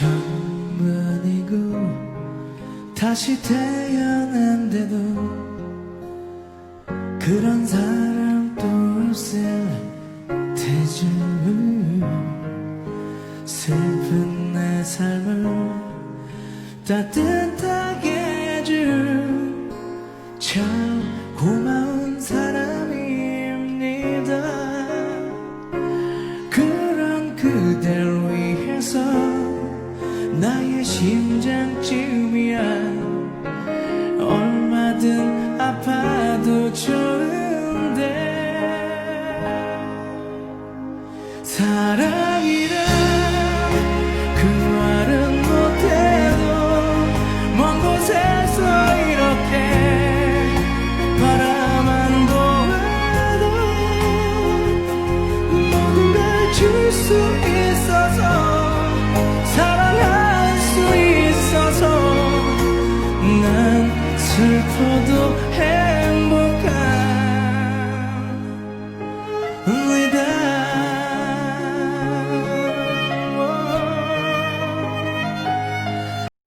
처음이고 다시 태어난데도 그런 사람 또 없을 테지만 슬픈 내 삶을 따뜻하게 해줄 참 고마운 사람입니다. 그런 그댈 위해서 나의 심장쯤이야. 얼마든 아파도 좋은데 사랑이란 그 말은 못해도 먼 곳에서 이렇게 바라만 보아도 모든 걸 줄 수 있어서 슬퍼도 행복한